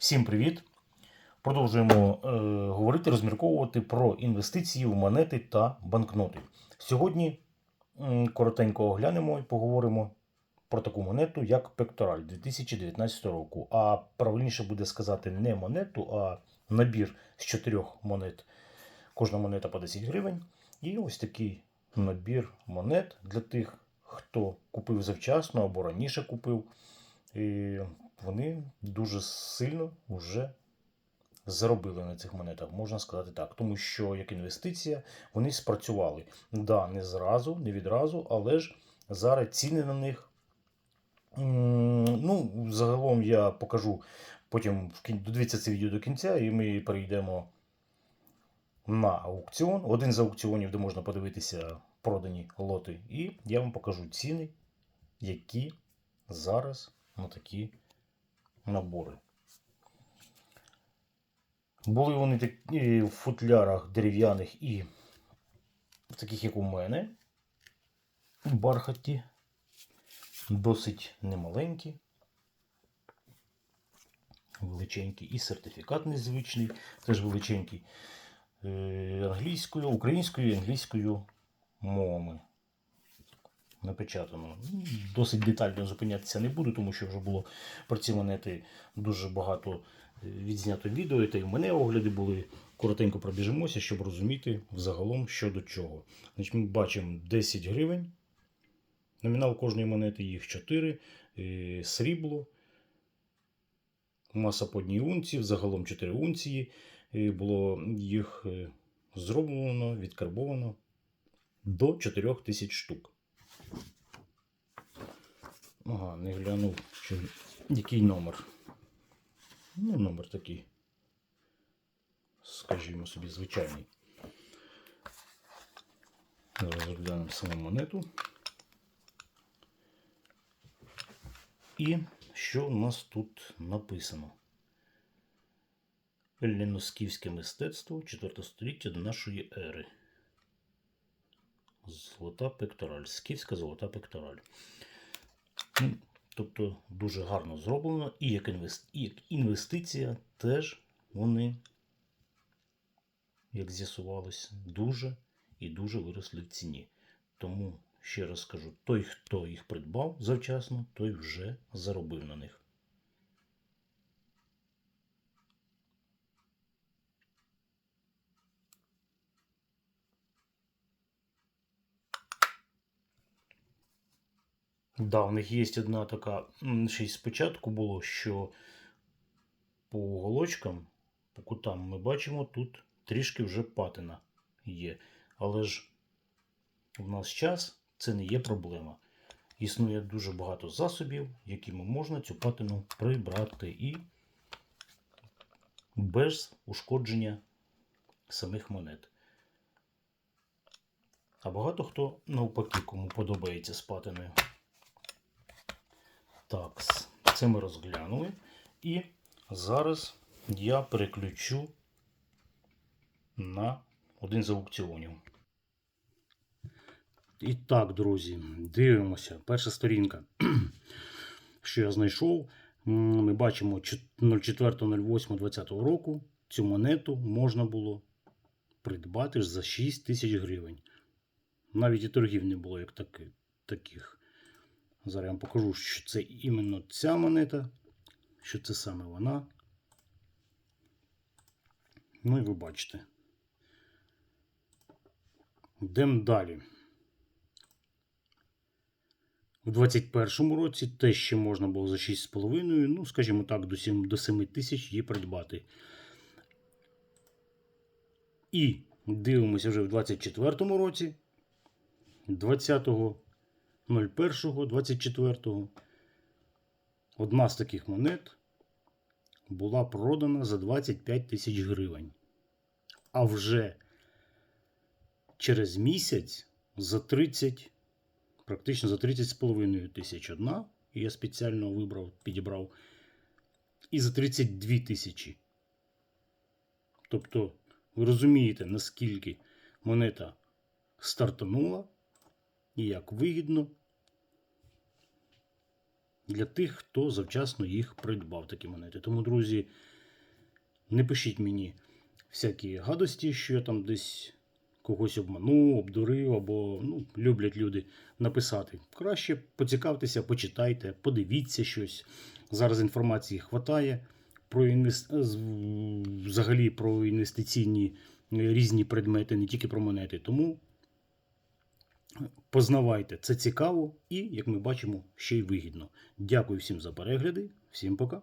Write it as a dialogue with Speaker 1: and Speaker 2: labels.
Speaker 1: Всім привіт! Продовжуємо е, говорити, розмірковувати про інвестиції в монети та банкноти. Сьогодні м, коротенько оглянемо і поговоримо про таку монету, як Пектораль 2019 року. А правильніше буде сказати не монету, а набір з чотирьох монет. Кожна монета по 10 гривень. І ось такий набір монет для тих, хто купив завчасно або раніше купив. І вони дуже сильно вже заробили на цих монетах, можна сказати так. Тому що як інвестиція вони спрацювали. Да, не зразу, не відразу, але ж зараз ціни на них. Ну, загалом я покажу потім додивіться це відео до кінця, і ми перейдемо на аукціон. Один з аукціонів, де можна подивитися продані лоти. І я вам покажу ціни, які зараз на такі набори. Були вони такі в футлярах дерев'яних і таких, як у мене, бархаті, досить немаленькі, величенькі, і сертифікат незвичний, теж величенький, е, англійською, українською і англійською мовами напечатано. Ну, Досить детально зупинятися не буду, тому що вже було про ці монети дуже багато е, відзнято відео, та й в мене огляди були. Коротенько пробіжимося, щоб розуміти взагалом що до чого. Значить, Ми бачимо 10 гривень. Номінал кожної монети їх 4, е, срібло, маса по одній унції, взагалом 4 унції. Е, Було їх зроблено, відкарбовано до 4000 штук. Ага, не глянув, що, який номер. Ну, номер такий. Скажімо собі, звичайний. Зараз розглянемо саму монету. І що у нас тут написано? Елліносківське мистецтво 4 століття до нашої ери. Золота пектораль. Скіфська золота пектораль. Тобто дуже гарно зроблено. І як інвестиція теж вони, як з'ясувалося, дуже і дуже виросли в ціні. Тому, ще раз скажу, той, хто їх придбав завчасно, той вже заробив на них. Да, в них є одна така, ще й спочатку було, що по уголочкам, по кутам ми бачимо тут трішки вже патина є. Але ж в нас час це не є проблема. Існує дуже багато засобів, якими можна цю патину прибрати і без ушкодження самих монет. А багато хто навпаки, кому подобається з патиною. Так, це ми розглянули. І зараз я переключу на один з аукціонів. І так, друзі, дивимося. Перша сторінка, що я знайшов. Ми бачимо 04.08.2020 року. Цю монету можна було придбати за 6 тисяч гривень. Навіть і торгів не було як таки, таких. Зараз я вам покажу, що це іменно ця монета, що це саме вона. Ну і ви бачите. Йдемо далі. У 2021 році те, що можна було за 6,5, ну, скажімо так, до 7, до 7 тисяч її придбати. І дивимося вже в 2024 році. 20 01.24 одна з таких монет була продана за 25 тисяч гривень. А вже через місяць за 30, практично за 30,5 тисяч одна. Я спеціально вибрав, підібрав. І за 32 тисячі. Тобто, ви розумієте, наскільки монета стартанула і як вигідно для тих, хто завчасно їх придбав, такі монети. Тому, друзі, не пишіть мені всякі гадості, що я там десь когось обманув, обдурив, або ну, люблять люди написати. Краще поцікавтеся, почитайте, подивіться щось. Зараз інформації хватає про інвес... з- взагалі про інвестиційні е, різні предмети, не тільки про монети. Тому познавайте, це цікаво і, як ми бачимо, ще й вигідно. Дякую всім за перегляди, всім пока.